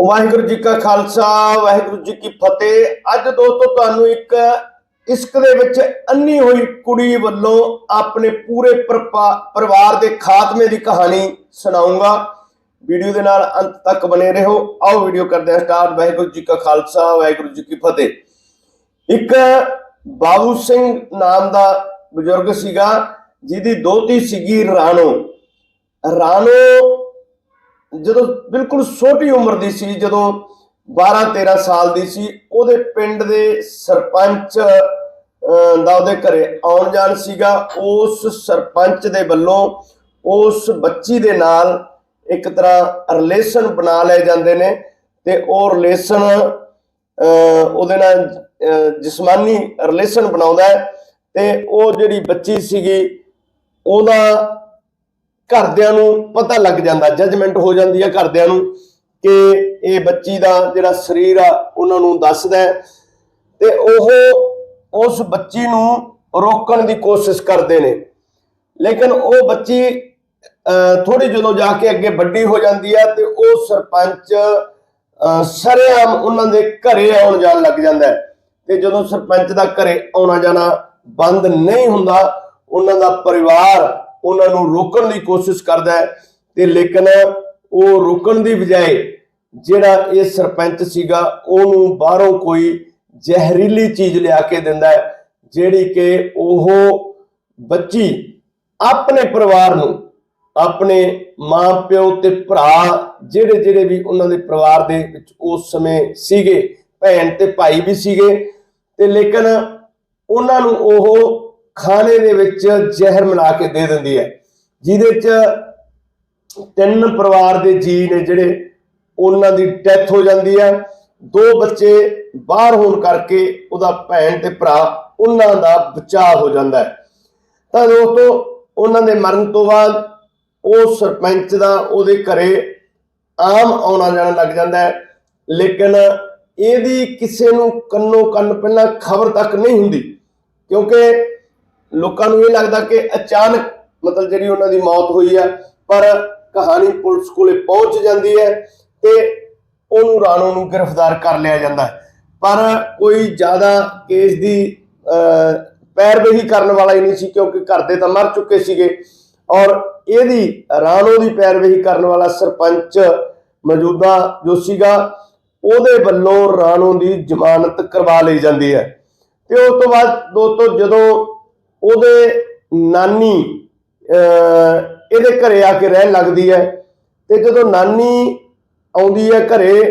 ਵਾਹਿਗੁਰੂ ਜੀ ਕਾ ਖਾਲਸਾ, ਵਾਹਿਗੁਰੂ ਜੀ ਕੀ ਫਤਿਹ। ਅੱਜ ਦੋਸਤੋ, ਤੁਹਾਨੂੰ ਇੱਕ ਇਸ਼ਕ ਦੇ ਵਿੱਚ ਅੰਨੀ ਹੋਈ ਕੁੜੀ ਵੱਲੋਂ ਆਪਣੇ ਪੂਰੇ ਪਰਿਵਾਰ ਦੇ ਖਾਤਮੇ ਦੀ ਕਹਾਣੀ ਸੁਣਾਉਂਗਾ। ਵੀਡੀਓ ਦੇ ਨਾਲ ਅੰਤ ਤੱਕ ਬਨੇ ਰਹੋ। ਆਓ ਵੀਡੀਓ ਕਰਦੇ ਹਾਂ ਸਟਾਰਟ। ਵਾਹਿਗੁਰੂ ਜੀ ਕਾ ਖਾਲਸਾ, ਵਾਹਿਗੁਰੂ ਜੀ ਕੀ ਫਤਿਹ। ਇੱਕ ਬਾਬੂ ਸਿੰਘ ਨਾਮ ਦਾ ਬਜ਼ੁਰਗ ਸੀਗਾ, ਜਿਹਦੀ ਦੋਤੀ ਸੀਗੀ ਰਾਣੋ। ਰਾਣੋ ਜਦੋਂ ਬਿਲਕੁਲ ਛੋਟੀ ਉਮਰ ਦੀ ਸੀ, ਜਦੋਂ 12 13 ਸਾਲ ਦੀ ਸੀ, ਉਹਦੇ ਪਿੰਡ ਦੇ ਸਰਪੰਚ ਦਾ ਉਹਦੇ ਘਰੇ ਆਉਣ ਜਾਣ ਸੀਗਾ। ਉਸ ਸਰਪੰਚ ਦੇ ਵੱਲੋਂ ਉਸ ਬੱਚੀ ਦੇ ਨਾਲ ਇੱਕ ਤਰ੍ਹਾਂ ਰਿਲੇਸ਼ਨ ਬਣਾ ਲਏ ਜਾਂਦੇ ਨੇ ਤੇ ਉਹ ਰਿਲੇਸ਼ਨ ਉਹਦੇ ਨਾਲ ਜਿਸਮਾਨੀ ਰਿਲੇਸ਼ਨ ਬਣਾਉਂਦਾ ਹੈ ਤੇ ਉਹ ਜਿਹੜੀ ਬੱਚੀ ਸੀਗੀ, ਉਹਦਾ ਘਰਦਿਆਂ ਨੂੰ ਪਤਾ ਲੱਗ ਜਾਂਦਾ ਜਜਮੈਂਟ ਹੋ ਜਾਂਦੀ ਹੈ ਘਰਦਿਆਂ ਨੂੰ ਕਿ ਇਹ ਬੱਚੀ ਦਾ ਜਿਹੜਾ ਸਰੀਰ ਆ ਉਹਨਾਂ ਨੂੰ ਦੱਸਦਾ ਤੇ ਉਹ ਉਸ ਬੱਚੀ ਨੂੰ ਰੋਕਣ ਦੀ ਕੋਸ਼ਿਸ਼ ਕਰਦੇ ਨੇ। ਲੇਕਿਨ ਉਹ ਬੱਚੀ ਥੋੜੀ ਜਦੋਂ ਜਾ ਕੇ ਅੱਗੇ ਵੱਡੀ ਹੋ ਜਾਂਦੀ ਆ ਤੇ ਉਹ ਸਰਪੰਚ ਅਹ, ਸਰੇਆਮ ਉਹਨਾਂ ਦੇ ਘਰੇ ਆਉਣ ਜਾਣ ਲੱਗ ਜਾਂਦਾ ਤੇ ਜਦੋਂ ਸਰਪੰਚ ਦਾ ਘਰੇ ਆਉਣਾ ਜਾਣਾ ਬੰਦ ਨਹੀਂ ਹੁੰਦਾ ਉਹਨਾਂ ਦਾ ਪਰਿਵਾਰ ਉਹਨਾਂ ਨੂੰ ਰੋਕਣ ਦੀ ਕੋਸ਼ਿਸ਼ ਕਰਦਾ ਹੈ ਤੇ ਲੇਕਿਨ ਉਹ ਰੋਕਣ ਦੀ ਬਜਾਏ ਜਿਹੜਾ ਇਹ ਸਰਪੰਚ ਸੀਗਾ, ਉਹਨੂੰ ਬਾਹਰੋਂ ਕੋਈ ਜ਼ਹਿਰੀਲੀ ਚੀਜ਼ ਲਿਆ ਕੇ ਦਿੰਦਾ ਹੈ, ਜਿਹੜੀ ਕਿ ਉਹ ਬੱਚੀ ਆਪਣੇ ਪਰਿਵਾਰ ਨੂੰ, ਆਪਣੇ ਮਾਂ ਪਿਓ ਤੇ ਭਰਾ ਜਿਹੜੇ ਜਿਹੜੇ ਵੀ ਉਹਨਾਂ ਦੇ ਪਰਿਵਾਰ ਦੇ ਵਿੱਚ ਉਸ ਸਮੇਂ ਸੀਗੇ, ਭੈਣ ਤੇ ਭਾਈ ਵੀ ਸੀਗੇ ਤੇ ਲੇਕਿਨ ਉਹਨਾਂ ਨੂੰ ਉਹ ਖਾਣੇ ਦੇ ਵਿੱਚ ਜ਼ਹਿਰ ਮਿਲਾ ਕੇ ਦੇ ਦਿੰਦੀ ਹੈ। ਜਿਹਦੇ ਚ ਤਿੰਨ ਪਰਿਵਾਰ ਦੇ ਜੀ ਨੇ ਜਿਹੜੇ, ਉਹਨਾਂ ਦੀ ਡੈਥ ਹੋ ਜਾਂਦੀ ਹੈ। ਦੋ ਬੱਚੇ ਬਾਹਰ ਹੋਣ ਕਰਕੇ ਉਹਦਾ ਭੈਣ ਤੇ ਭਰਾ, ਉਹਨਾਂ ਦਾ ਬਚਾਅ ਹੋ ਜਾਂਦਾ ਹੈ। ਤਾਂ ਦੋਸਤੋ, ਉਹਨਾਂ ਦੇ ਮਰਨ ਤੋਂ ਬਾਅਦ ਉਹ ਸਰਪੰਚ ਦਾ ਉਹਦੇ ਘਰੇ ਆਮ ਆਉਣਾ ਜਾਣਾ ਲੱਗ ਜਾਂਦਾ ਹੈ। ਲੇਕਿਨ ਇਹਦੀ ਕਿਸੇ ਨੂੰ ਕੰਨੋ ਕੰਨ ਪਹਿਲਾਂ ਖਬਰ ਤੱਕ ਨਹੀਂ ਹੁੰਦੀ, ਕਿਉਂਕਿ ਲੋਕਾਂ ਨੂੰ ਇਹ ਲੱਗਦਾ ਕਿ ਅਚਾਨਕ ਮਤਲਬ ਜਿਹੜੀ ਉਹਨਾਂ ਦੀ ਮੌਤ ਹੋਈ ਹੈ ਪਰ ਕਹਾਣੀ ਪੁਲਿਸ ਕੋਲੇ ਪਹੁੰਚ ਜਾਂਦੀ ਹੈ ਤੇ ਉਹਨੂੰ ਰਾਣੋ ਨੂੰ ਗ੍ਰਿਫਤਾਰ ਕਰ ਲਿਆ ਜਾਂਦਾ ਪਰ ਕੋਈ ਜ਼ਿਆਦਾ ਕੇਸ ਦੀ ਅਹ, ਕਰਨ ਵਾਲਾ ਹੀ ਨਹੀਂ ਸੀ ਕਿਉਂਕਿ ਘਰ ਦੇ ਤਾਂ ਮਰ ਚੁੱਕੇ ਸੀਗੇ। ਔਰ ਇਹਦੀ ਰਾਣੋ ਦੀ ਪੈਰਵੀ ਕਰਨ ਵਾਲਾ ਸਰਪੰਚ ਮੌਜੂਦਾ ਜੋ ਸੀਗਾ ਉਹਦੇ ਵੱਲੋਂ ਰਾਣੋ ਦੀ ਜ਼ਮਾਨਤ ਕਰਵਾ ਲਈ ਜਾਂਦੀ ਹੈ। ਤੇ ਉਸ ਤੋਂ ਬਾਅਦ ਦੋਸਤੋ ਜਦੋਂ ਉਹਦੇ ਨਾਨੀ ਅਹ, ਇਹਦੇ ਘਰੇ ਆ ਕੇ ਰਹਿਣ ਲੱਗਦੀ ਹੈ ਤੇ ਜਦੋਂ ਨਾਨੀ ਆਉਂਦੀ ਹੈ ਘਰੇ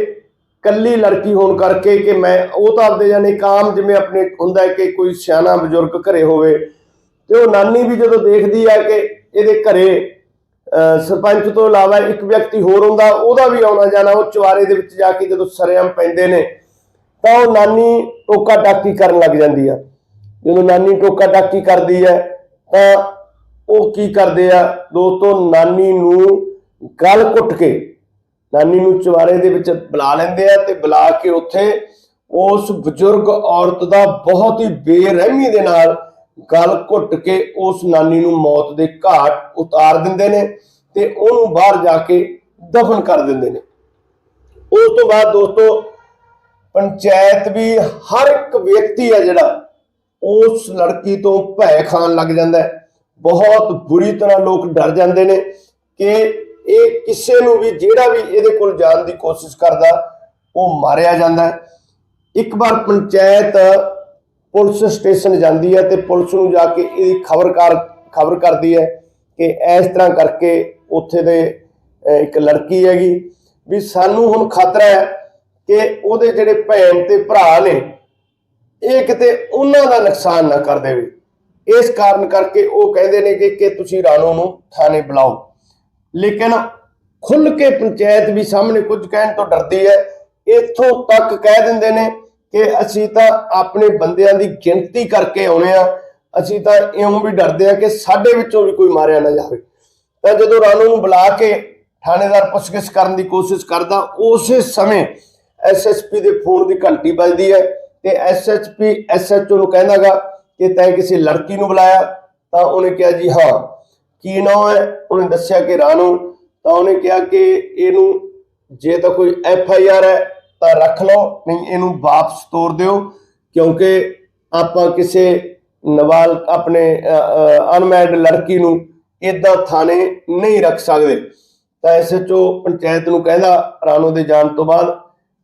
ਕੱਲੀ ਲੜਕੀ ਹੋਣ ਕਰਕੇ ਕਿ ਮੈਂ ਉਹ ਤਾਂ ਆਪਦੇ ਜਾਨੇ ਕਾਮ ਜਿਵੇਂ ਆਪਣੇ ਹੁੰਦਾ ਕਿ ਕੋਈ ਸਿਆਣਾ ਬਜ਼ੁਰਗ ਘਰੇ ਹੋਵੇ ਤੇ ਉਹ ਨਾਨੀ ਵੀ ਜਦੋਂ ਦੇਖਦੀ ਹੈ ਕਿ ਇਹਦੇ ਘਰੇ ਸਰਪੰਚ ਤੋਂ ਇਲਾਵਾ ਇੱਕ ਵਿਅਕਤੀ ਹੋਰ ਹੁੰਦਾ ਉਹਦਾ ਵੀ ਆਉਣਾ ਜਾਣਾ ਉਹ ਚੁਆਰੇ ਦੇ ਵਿੱਚ ਜਾ ਕੇ ਜਦੋਂ ਸਰੇਆਮ ਪੈਂਦੇ ਨੇ ਤਾਂ ਉਹ ਨਾਨੀ ਟੋਕਾ ਟਾਕੀ ਕਰਨ ਲੱਗ ਜਾਂਦੀ ਆ। ਜਦੋਂ ਨਾਨੀ ਟੋਕਾ ਟਾਕੀ ਕਰਦੀ ਹੈ, ਤਾਂ ਉਹ ਕੀ ਕਰਦੇ ਆ? ਦੋਸਤੋ, ਨਾਨੀ ਨੂੰ ਗਲ ਘੁੱਟ ਕੇ ਨਾਨੀ ਨੂੰ ਚੁਬਾਰੇ ਦੇ ਵਿੱਚ ਬੁਲਾ ਲੈਂਦੇ ਆ ਤੇ ਬੁਲਾ ਕੇ ਉੱਥੇ ਉਸ ਬਜ਼ੁਰਗ ਔਰਤ ਦਾ ਬਹੁਤ ਹੀ ਬੇਰਹਿਮੀ ਦੇ ਨਾਲ ਗਲ ਘੁੱਟ ਕੇ ਉਸ ਨਾਨੀ ਨੂੰ ਮੌਤ ਦੇ ਘਾਟ ਉਤਾਰ ਦਿੰਦੇ ਨੇ ਤੇ ਉਹਨੂੰ ਬਾਹਰ ਜਾ ਕੇ ਦਫਨ ਕਰ ਦਿੰਦੇ ਨੇ। ਉਸ ਤੋਂ ਬਾਅਦ ਦੋਸਤੋ, ਪੰਚਾਇਤ ਵੀ ਹਰ ਇੱਕ ਵਿਅਕਤੀ ਹੈ ਜਿਹੜਾ ਉਸ ਲੜਕੀ ਤੋਂ ਭੈ ਖਾਣ ਲੱਗ ਜਾਂਦਾ ਹੈ। ਬਹੁਤ ਬੁਰੀ ਤਰ੍ਹਾਂ ਲੋਕ ਡਰ ਜਾਂਦੇ ਨੇ ਕਿ ਇਹ ਕਿਸੇ ਨੂੰ ਵੀ, ਜਿਹੜਾ ਵੀ ਇਹਦੇ ਕੋਲ ਜਾਣ ਦੀ ਕੋਸ਼ਿਸ਼ ਕਰਦਾ, ਉਹ ਮਾਰਿਆ ਜਾਂਦਾ ਹੈ। ਇੱਕ ਵਾਰ ਪੰਚਾਇਤ ਪੁਲਿਸ ਸਟੇਸ਼ਨ ਜਾਂਦੀ ਹੈ ਤੇ ਪੁਲਿਸ ਨੂੰ ਜਾ ਕੇ ਇਹਦੀ ਖਬਰ ਕਰ, ਖਬਰ ਕਰਦੀ ਹੈ ਕਿ ਇਸ ਤਰ੍ਹਾਂ ਕਰਕੇ ਉੱਥੇ ਦੇ ਇੱਕ ਲੜਕੀ ਹੈਗੀ। ਵੀ ਸਾਨੂੰ ਹੁਣ ਖਤਰਾ ਹੈ ਕਿ ਉਹਦੇ ਜਿਹੜੇ ਭੈਣ ਤੇ ਭਰਾ ਨੇ ਇਹ ਕਿਤੇ ਉਹਨਾਂ ਦਾ ਨੁਕਸਾਨ ਨਾ ਕਰ ਦੇਵੇ। ਇਸ ਕਾਰਨ ਕਰਕੇ ਉਹ ਕਹਿੰਦੇ ਨੇ ਕਿ ਕਿ ਤੁਸੀਂ ਰਾਣੋ ਨੂੰ ਥਾਣੇ ਬੁਲਾਓ। ਲੇਕਿਨ ਖੁੱਲ ਕੇ ਪੰਚਾਇਤ ਵੀ ਸਾਹਮਣੇ ਕੁਝ ਕਹਿਣ ਤੋਂ ਡਰਦੀ ਹੈ। ਇੱਥੋਂ ਤੱਕ ਕਹਿ ਦਿੰਦੇ ਨੇ ਕਿ ਅਸੀਂ ਤਾਂ ਆਪਣੇ ਬੰਦਿਆਂ ਦੀ ਗਿਣਤੀ ਕਰਕੇ ਆਉਣੇ ਆ। ਅਸੀਂ ਤਾਂ ਇਉਂ ਵੀ ਡਰਦੇ ਆ ਕਿ ਸਾਡੇ ਵਿੱਚੋਂ ਵੀ ਕੋਈ ਮਾਰਿਆ ਨਾ ਜਾਵੇ। ਤਾਂ ਜਦੋਂ ਰਾਣੋ ਨੂੰ ਬੁਲਾ ਕੇ ਥਾਣੇਦਾਰ ਪੁੱਛਗਿੱਛ ਕਰਨ ਦੀ ਕੋਸ਼ਿਸ਼ ਕਰਦਾ, ਉਸੇ ਸਮੇਂ ਐਸਐਸਪੀ ਦੇ ਫੋਨ ਦੀ ਘੰਟੀ ਵੱਜਦੀ ਹੈ। ਤੇ ਐਸਐਚਪੀ ਐਸਐਚਓ ਨੂੰ ਕਹਿੰਦਾਗਾ ਕਿ ਤੈਂ ਕਿਸੇ ਲੜਕੀ ਨੂੰ ਬੁਲਾਇਆ, ਤਾਂ ਉਹਨੇ ਕਿਹਾ ਜੀ ਹਾਂ। ਕੀ ਨਾਮ ਹੈ? ਉਹਨੇ ਦੱਸਿਆ ਕਿ ਰਾਣੋ। ਤਾਂ ਉਹਨੇ ਕਿਹਾ ਕਿ ਇਹਨੂੰ ਜੇ ਤਾਂ ਕੋਈ ਐਫ ਆਈ ਆਰ ਹੈ, ਤਾਂ ਰੱਖ ਲਓ, ਨਹੀਂ ਇਹਨੂੰ ਵਾਪਸ ਤੋਰ ਦਿਓ, ਕਿਉਂਕਿ ਆਪਾਂ ਕਿਸੇ ਨਵਾਲ ਆਪਣੇ ਅਨਮੈਰਿਡ ਲੜਕੀ ਨੂੰ ਇਦਾਂ ਥਾਣੇ ਨਹੀਂ ਰੱਖ ਸਕਦੇ। ਤਾਂ ਐਸਐਚਓ ਪੰਚਾਇਤ ਨੂੰ ਕਹਿੰਦਾ, ਰਾਣੋ ਦੇ ਜਾਣ ਤੋਂ ਬਾਅਦ,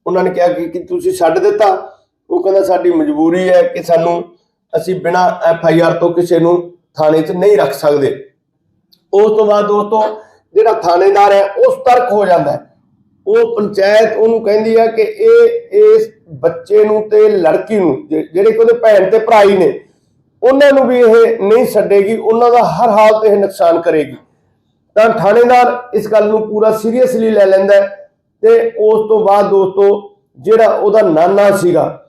ਉਹਨਾਂ ਨੇ ਕਿਹਾ ਕਿ ਤੁਸੀਂ ਛੱਡ ਦਿੱਤਾ। ਉਹ ਕਹਿੰਦਾ ਸਾਡੀ ਮਜਬੂਰੀ ਹੈ ਕਿ ਸਾਨੂੰ ਅਸੀਂ ਬਿਨਾਂ ਐਫ ਆਈ ਆਰ ਤੋਂ ਕਿਸੇ ਨੂੰ ਥਾਣੇ 'ਚ ਨਹੀਂ ਰੱਖ ਸਕਦੇ। ਉਸ ਤੋਂ ਬਾਅਦ ਦੋਸਤੋ, ਜਿਹੜਾ ਥਾਣੇਦਾਰ ਹੈ, ਉਹ ਸਤਰਕ ਹੋ ਜਾਂਦਾ ਹੈ। ਉਹ ਪੰਚਾਇਤ ਉਹਨੂੰ ਕਹਿੰਦੀ ਹੈ ਕਿ ਇਹ, ਇਸ ਬੱਚੇ ਨੂੰ ਤੇ ਲੜਕੀ ਨੂੰ ਜਿਹੜੇ ਕਿ ਉਹਦੇ ਭੈਣ ਤੇ ਭਰਾ ਹੀ ਨੇ, ਉਹਨਾਂ ਨੂੰ ਵੀ ਇਹ ਨਹੀਂ ਛੱਡੇਗੀ, ਉਹਨਾਂ ਦਾ ਹਰ ਹਾਲ ਤੇ ਇਹ ਨੁਕਸਾਨ ਕਰੇਗੀ। ਤਾਂ ਥਾਣੇਦਾਰ ਇਸ ਗੱਲ ਨੂੰ ਪੂਰਾ ਸੀਰੀਅਸਲੀ ਲੈ ਲੈਂਦਾ ਤੇ ਉਸ ਤੋਂ ਬਾਅਦ ਦੋਸਤੋ, ਜਿਹੜਾ ਉਹਦਾ ਨਾਨਾ ਸੀਗਾ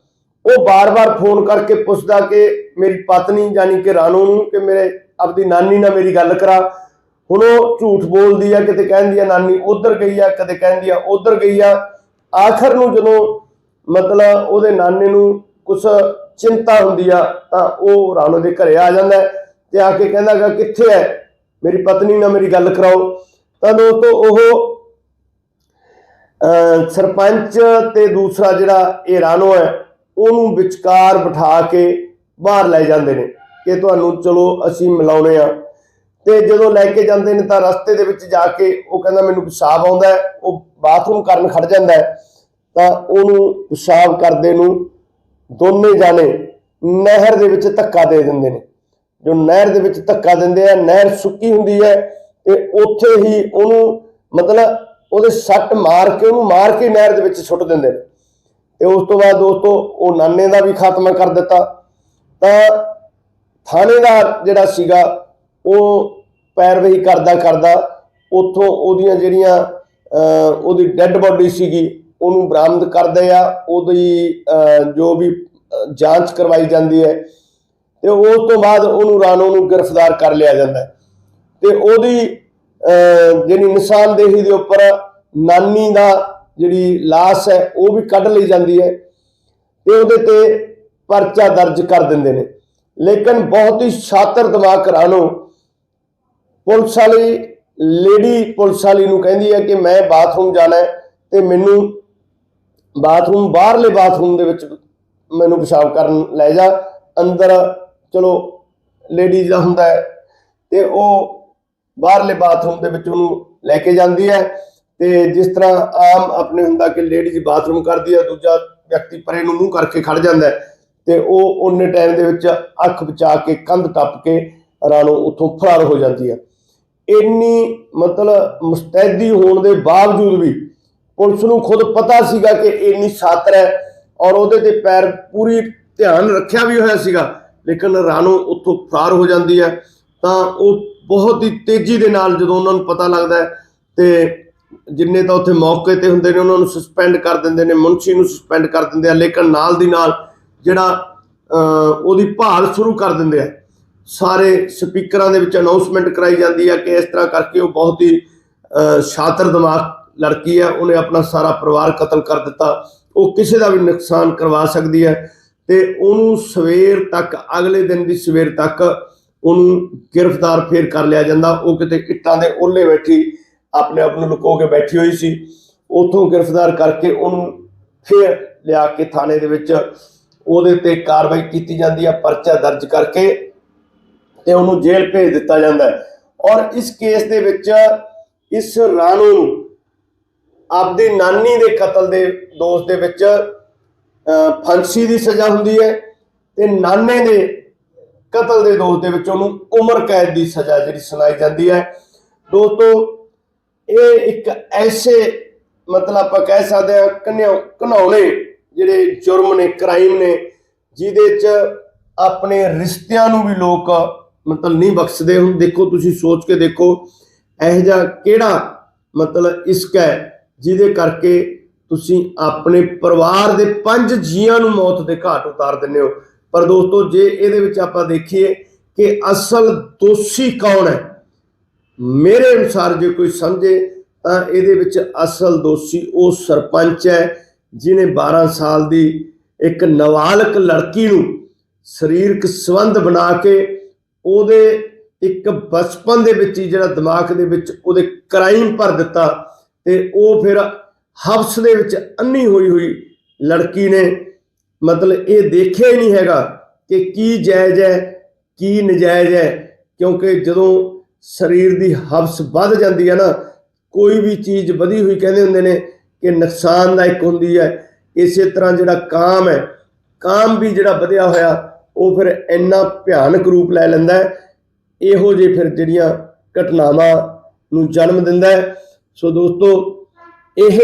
ਉਹ ਬਾਰ-ਬਾਰ ਫੋਨ ਕਰਕੇ ਪੁੱਛਦਾ ਕਿ ਮੇਰੀ ਪਤਨੀ ਜਾਨੀ ਕਿ ਰਾਣੋ ਨੂੰ ਕਿ ਮੇਰੇ ਆਪਦੀ ਨਾਨੀ ਨਾਲ ਮੇਰੀ ਗੱਲ ਕਰਾ। ਹੁਣ ਉਹ ਝੂਠ ਬੋਲਦੀ ਆ, ਕਿਤੇ ਕਹਿੰਦੀ ਆ, ਨਾਨੀ ਉਧਰ ਗਈ ਆ ਕਦੇ ਕਹਿੰਦੀ ਆ, ਉਧਰ ਗਈ ਆ। ਆਖਰ ਨੂੰ ਜਦੋਂ ਮਤਲਬ ਉਹਦੇ ਨਾਨੇ ਨੂੰ ਕੁਛ ਚਿੰਤਾ ਹੁੰਦੀ ਆ, ਤਾਂ ਉਹ ਰਾਣੋ ਦੇ ਘਰੇ ਆ ਜਾਂਦਾ ਤੇ ਆ ਕੇ ਕਹਿੰਦਾਗਾ ਕਿੱਥੇ ਹੈ ਮੇਰੀ ਪਤਨੀ ਨਾਲ ਮੇਰੀ ਗੱਲ ਕਰਾਓ। ਤਾਂ ਦੋਸਤੋ ਉਹ, ਅਹ ਸਰਪੰਚ ਤੇ ਦੂਸਰਾ ਜਿਹੜਾ ਇਹ ਰਾਣੋ ਹੈ ਉਹਨੂੰ ਵਿਚਕਾਰ ਬਿਠਾ ਕੇ ਬਾਹਰ ਲੈ ਜਾਂਦੇ ਨੇ ਕਿ ਤੁਹਾਨੂੰ ਚਲੋ ਅਸੀਂ ਮਿਲਾਉਣੇ ਆ। ਤੇ ਜਦੋਂ ਲੈ ਕੇ ਜਾਂਦੇ ਨੇ ਤਾਂ ਰਸਤੇ ਦੇ ਵਿੱਚ ਜਾ ਕੇ ਉਹ ਕਹਿੰਦਾ ਮੈਨੂੰ ਪਿਸ਼ਾਬ ਆਉਂਦਾ ਹੈ, ਉਹ ਬਾਥਰੂਮ ਕਰਨ ਖੜ ਜਾਂਦਾ ਹੈ। ਤਾਂ ਉਹਨੂੰ ਪਿਸ਼ਾਬ ਕਰਦੇ ਨੂੰ ਦੋਨੇ ਜਾਣੇ ਨਹਿਰ ਦੇ ਵਿੱਚ ਧੱਕਾ ਦੇ ਦਿੰਦੇ ਨੇ। ਜੋ ਨਹਿਰ ਦੇ ਵਿੱਚ ਧੱਕਾ ਦਿੰਦੇ ਆ, ਨਹਿਰ ਸੁੱਕੀ ਹੁੰਦੀ ਹੈ ਤੇ ਉੱਥੇ ਹੀ ਉਹਨੂੰ ਮਤਲਬ ਉਹਦੇ ਸੱਟ ਮਾਰ ਕੇ ਉਹਨੂੰ ਮਾਰ ਕੇ ਨਹਿਰ ਦੇ ਵਿੱਚ ਸੁੱਟ ਦਿੰਦੇ ਨੇ। ਤੇ ਉਸ ਤੋਂ ਬਾਅਦ ਦੋਸਤੋ ਉਹ ਨਾਨੇ ਦਾ ਵੀ ਖਾਤਮਾ ਕਰ ਦਿੱਤਾ। ਤਾਂ ਥਾਣੇਦਾਰ ਜਿਹੜਾ ਸੀਗਾ ਉਹ ਪੈਰਵਈ ਕਰਦਾ ਕਰਦਾ ਉੱਥੋਂ ਉਹਦੀਆਂ ਜਿਹੜੀਆਂ ਉਹਦੀ ਡੈੱਡ ਬੋਡੀ ਸੀਗੀ ਉਹਨੂੰ ਬਰਾਮਦ ਕਰਦੇ ਆ। ਉਹਦੀ ਜੋ ਵੀ ਜਾਂਚ ਕਰਵਾਈ ਜਾਂਦੀ ਹੈ। ਤੇ ਉਸ ਤੋਂ ਬਾਅਦ ਉਹਨੂੰ ਰਾਣੋ ਨੂੰ ਗ੍ਰਿਫਤਾਰ ਕਰ ਲਿਆ ਜਾਂਦਾ। ਹੈ ਤੇ ਉਹਦੀ ਅਹ, ਜਿਹੜੀ ਨਿਸ਼ਾਨਦੇਹੀ ਦੇ ਉੱਪਰ ਨਾਨੀ ਦਾ ਜਿਹੜੀ ਲਾਸ਼ ਹੈ, ਉਹ ਵੀ ਕੱਢ ਲਈ ਜਾਂਦੀ ਹੈ ਤੇ ਉਹਦੇ ਤੇ ਪਰਚਾ ਦਰਜ ਕਰ ਦਿੰਦੇ ਨੇ। ਲੇਕਿਨ ਬਹੁਤ ਹੀ ਸ਼ਾਤਰ ਦਿਮਾਗ ਰਾਣੋ, ਪੁਲਿਸ ਵਾਲੀ ਲੇਡੀ ਪੁਲਿਸ ਵਾਲੀ ਨੂੰ ਕਹਿੰਦੀ ਹੈ ਕਿ ਮੈਂ ਬਾਥਰੂਮ ਜਾਣਾ ਹੈ ਤੇ ਮੈਨੂੰ ਬਾਥਰੂਮ, ਬਾਹਰਲੇ ਬਾਥਰੂਮ ਦੇ ਵਿੱਚ ਮੈਨੂੰ ਪਿਸ਼ਾਬ ਕਰਨ ਲੈ ਜਾ। ਅੰਦਰ ਚਲੋ, ਲੇਡੀ ਦਾ ਹੁੰਦਾ ਹੈ ਤੇ ਉਹ ਬਾਹਰਲੇ ਬਾਥਰੂਮ ਦੇ ਵਿੱਚ ਉਹਨੂੰ ਲੈ ਕੇ ਜਾਂਦੀ ਹੈ। ਤੇ ਜਿਸ ਤਰ੍ਹਾਂ ਆਮ ਆਪਣੇ ਹੁੰਦਾ ਕਿ ਲੇਡੀਜ਼ ਬਾਥਰੂਮ ਕਰਦੀ ਹੈ ਦੂਜਾ ਵਿਅਕਤੀ ਪਰੇ ਨੂੰ ਮੂੰਹ ਕਰਕੇ ਖੜ ਜਾਂਦਾ ਹੈ ਤੇ ਉਹ ਉਹਨੇ ਟਾਈਮ ਦੇ ਵਿੱਚ ਅੱਖ ਬਚਾ ਕੇ, ਕੰਧ ਟੱਪ ਕੇ ਰਾਣੋ ਉੱਥੋਂ ਫਰਾਰ ਹੋ ਜਾਂਦੀ ਹੈ ਇੰਨੀ ਮਤਲਬ ਮੁਸਤੈਦੀ ਹੋਣ ਦੇ ਬਾਵਜੂਦ ਵੀ ਪੁਲਿਸ ਨੂੰ ਖੁਦ ਪਤਾ ਸੀਗਾ ਕਿ ਇੰਨੀ ਸਾਤਰ ਹੈ ਔਰ ਉਹਦੇ ਤੇ ਪੈਰ ਪੂਰੀ ਧਿਆਨ ਰੱਖਿਆ ਵੀ ਹੋਇਆ ਸੀਗਾ, ਲੇਕਿਨ ਰਾਣੋ ਉੱਥੋਂ ਫਰਾਰ ਹੋ ਜਾਂਦੀ ਹੈ। ਤਾਂ ਉਹ ਬਹੁਤ ਹੀ ਤੇਜ਼ੀ ਦੇ ਨਾਲ ਜਦੋਂ ਉਹਨਾਂ ਨੂੰ ਪਤਾ ਲੱਗਦਾ ਹੈ ਤੇ ਜਿੰਨੇ ਤਾਂ ਉੱਥੇ ਮੌਕੇ ਤੇ ਹੁੰਦੇ ਨੇ, ਉਹਨਾਂ ਨੂੰ ਸਸਪੈਂਡ ਕਰ ਦਿੰਦੇ ਨੇ, ਮੁਨਸ਼ੀ ਨੂੰ ਸਸਪੈਂਡ ਕਰ ਦਿੰਦੇ ਆ, ਲੇਕਿਨ ਨਾਲ ਦੀ ਨਾਲ ਜਿਹੜਾ ਉਹਦੀ ਭਾਲ ਸ਼ੁਰੂ ਕਰ ਦਿੰਦੇ ਆ। ਸਾਰੇ ਸਪੀਕਰਾਂ ਦੇ ਵਿੱਚ ਅਨਾਉਂਸਮੈਂਟ ਕਰਾਈ ਜਾਂਦੀ ਹੈ ਕਿ ਇਸ ਤਰ੍ਹਾਂ ਕਰਕੇ ਉਹ ਬਹੁਤ ਹੀ ਸ਼ਾਤਰ ਦਿਮਾਗ ਲੜਕੀ ਹੈ ਉਹਨੇ ਆਪਣਾ ਸਾਰਾ ਪਰਿਵਾਰ ਕਤਲ ਕਰ ਦਿੱਤਾ। ਉਹ ਕਿਸੇ ਦਾ ਵੀ ਨੁਕਸਾਨ ਕਰਵਾ ਸਕਦੀ ਹੈ ਤੇ ਉਹਨੂੰ ਸਵੇਰ ਤੱਕ, ਅਗਲੇ ਦਿਨ ਦੀ ਸਵੇਰ ਤੱਕ ਉਹਨੂੰ ਗ੍ਰਿਫਤਾਰ ਫੇਰ ਕਰ ਲਿਆ ਜਾਂਦਾ। ਉਹ ਕਿਤੇ ਇੱਟਾਂ ਦੇ ਓਲੇ ਬੈਠੀ ਆਪਣੇ ਆਪ ਨੂੰ ਲੁਕੋ ਕੇ ਬੈਠੀ ਹੋਈ ਸੀ। ਉਥੋਂ ਗ੍ਰਿਫਤਾਰ ਕਰਕੇ ਉਹਨੂੰ ਫਿਰ ਲਿਆ ਕੇ ਥਾਣੇ ਦੇ ਵਿੱਚ। ਉਹਦੇ ਤੇ ਕਾਰਵਾਈ ਕੀਤੀ ਜਾਂਦੀ ਹੈ ਪਰਚਾ ਦਰਜ ਕਰਕੇ ਤੇ ਉਹਨੂੰ ਜੇਲ੍ਹ ਭੇਜ ਦਿੱਤਾ ਜਾਂਦਾ ਹੈ। ਔਰ ਇਸ ਕੇਸ ਦੇ ਵਿੱਚ ਇਸ ਰਾਣੋ ਨੂੰ ਆਪਦੀ ਨਾਨੀ ਦੇ ਕਤਲ ਦੇ ਦੋਸ਼ ਦੇ ਵਿੱਚ ਅਹ, ਫਾਂਸੀ ਦੀ ਸਜ਼ਾ ਹੁੰਦੀ ਹੈ ਤੇ ਨਾਨੇ ਦੇ ਕਤਲ ਦੇ ਦੋਸ਼ ਦੇ ਵਿੱਚ ਉਹਨੂੰ ਉਮਰ ਕੈਦ ਦੀ ਸਜ਼ਾ ਜਿਹੜੀ ਸੁਣਾਈ ਜਾਂਦੀ ਹੈ। ਦੋਸਤੋ ਇਹ ਇੱਕ ਐਸੇ, ਮਤਲਬ ਆਪਾਂ ਕਹਿ ਸਕਦੇ ਹਾਂ ਕਨਿਓ ਘਨੌਣੇ ਜਿਹੜੇ ਜੁਰਮ ਨੇ, ਕ੍ਰਾਈਮ ਨੇ, ਜਿਹਦੇ ਚ ਆਪਣੇ ਰਿਸ਼ਤਿਆਂ ਨੂੰ ਵੀ ਲੋਕ ਮਤਲਬ ਨਹੀਂ ਬਖਸ਼ਦੇ ਹੁਣ। ਦੇਖੋ, ਤੁਸੀਂ ਸੋਚ ਕੇ ਦੇਖੋ, ਇਹ ਜਿਹਾ ਕਿਹੜਾ ਮਤਲਬ ਇਸ਼ਕ ਹੈ ਜਿਹਦੇ ਕਰਕੇ ਤੁਸੀਂ ਆਪਣੇ ਪਰਿਵਾਰ ਦੇ ਪੰਜ ਜੀਆਂ ਨੂੰ ਮੌਤ ਦੇ ਘਾਟ ਉਤਾਰ ਦਿੰਦੇ ਹੋ। ਪਰ ਦੋਸਤੋ, ਜੇ ਇਹਦੇ ਵਿੱਚ ਆਪਾਂ ਦੇਖੀਏ ਕਿ ਅਸਲ ਦੋਸ਼ੀ ਕੌਣ ਹੈ ਮੇਰੇ ਅਨੁਸਾਰ ਜੇ ਕੋਈ ਸਮਝੇ, ਤਾਂ ਇਹਦੇ ਵਿੱਚ ਅਸਲ ਦੋਸ਼ੀ ਉਹ ਸਰਪੰਚ ਹੈ ਜਿਨੇ 12 ਸਾਲ ਦੀ ਇੱਕ ਨਾਬਾਲਗ ਲੜਕੀ ਨੂੰ ਸਰੀਰਕ ਸੰਬੰਧ ਬਣਾ ਕੇ ਉਹਦੇ ਇੱਕ ਬਚਪਨ ਦੇ ਵਿੱਚ ਹੀ ਜਿਹੜਾ ਦਿਮਾਗ ਦੇ ਵਿੱਚ ਉਹਦੇ ਕ੍ਰਾਈਮ ਭਰ ਦਿੱਤਾ ਤੇ ਉਹ ਫਿਰ ਹਵਸ ਦੇ ਵਿੱਚ ਅੰਨੀ ਹੋਈ ਹੋਈ ਲੜਕੀ ਨੇ। ਮਤਲਬ ਇਹ ਦੇਖਿਆ ਹੀ ਨਹੀਂ ਹੈਗਾ ਕਿ ਕੀ ਜਾਇਜ਼ ਹੈ, ਕੀ ਨਜਾਇਜ਼ ਹੈ, ਕਿਉਂਕਿ ਜਦੋਂ ਸਰੀਰ ਦੀ ਹਵਸ ਵੱਧ ਜਾਂਦੀ ਹੈ ਨਾ, ਕੋਈ ਵੀ ਚੀਜ਼ ਵਧੀ ਹੋਈ ਕਹਿੰਦੇ ਹੁੰਦੇ ਨੇ ਕਿ ਨੁਕਸਾਨਦਾਇਕ ਹੁੰਦੀ ਹੈ। ਇਸੇ ਤਰ੍ਹਾਂ ਜਿਹੜਾ ਕਾਮ ਹੈ, ਕਾਮ ਵੀ ਜਿਹੜਾ ਵਧਿਆ ਹੋਇਆ, ਉਹ ਫਿਰ ਇੰਨਾ ਭਿਆਨਕ ਰੂਪ ਲੈ ਲੈਂਦਾ ਹੈ। ਇਹੋ ਜਿਹੇ ਫਿਰ ਜਿਹੜੀਆਂ ਘਟਨਾਵਾਂ ਨੂੰ ਜਨਮ ਦਿੰਦਾ ਹੈ। ਸੋ ਦੋਸਤੋ, ਇਹ,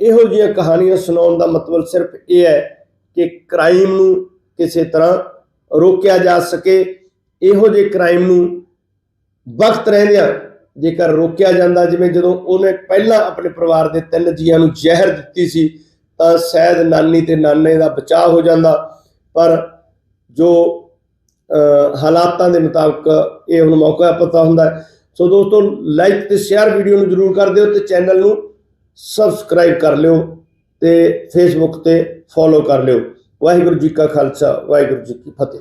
ਇਹੋ ਜਿਹੀਆਂ ਕਹਾਣੀਆਂ ਸੁਣਾਉਣ ਦਾ ਮਤਲਬ ਸਿਰਫ ਇਹ ਹੈ ਕਿ ਕ੍ਰਾਈਮ ਨੂੰ ਕਿਸੇ ਤਰ੍ਹਾਂ ਰੋਕਿਆ ਜਾ ਸਕੇ। ਇਹੋ ਜਿਹੇ ਕ੍ਰਾਈਮ ਨੂੰ ਵਕਤ ਰਹਿੰਦਿਆਂ ਜੇਕਰ ਰੋਕਿਆ ਜਾਂਦਾ, ਜਿਵੇਂ ਜਦੋਂ ਉਹਨੇ ਪਹਿਲਾਂ ਆਪਣੇ ਪਰਿਵਾਰ ਦੇ ਤਿੰਨ ਜੀਆਂ ਨੂੰ ਜ਼ਹਿਰ ਦਿੱਤੀ ਸੀ, ਤਾਂ ਸ਼ਾਇਦ ਨਾਨੀ ਤੇ ਨਾਨੇ ਦਾ ਬਚਾਅ ਹੋ ਜਾਂਦਾ। ਪਰ ਜੋ ਹਾਲਾਤਾਂ ਦੇ ਮੁਤਾਬਕ ਇਹ ਹੁਣ ਮੌਕਾ ਪਤਾ ਹੁੰਦਾ ਸੋ ਦੋਸਤੋ ਲਾਈਕ ਤੇ ਸ਼ੇਅਰ ਵੀਡੀਓ ਨੂੰ ਜਰੂਰ ਕਰ ਦਿਓ ਤੇ ਚੈਨਲ ਨੂੰ ਸਬਸਕ੍ਰਾਈਬ ਕਰ ਲਿਓ ਤੇ ਫੇਸਬੁੱਕ ਤੇ ਫੋਲੋ ਕਰ ਲਿਓ। ਵਾਹਿਗੁਰੂ ਜੀ ਕਾ ਖਾਲਸਾ, ਵਾਹਿਗੁਰੂ ਜੀ ਕੀ ਫਤਿਹ।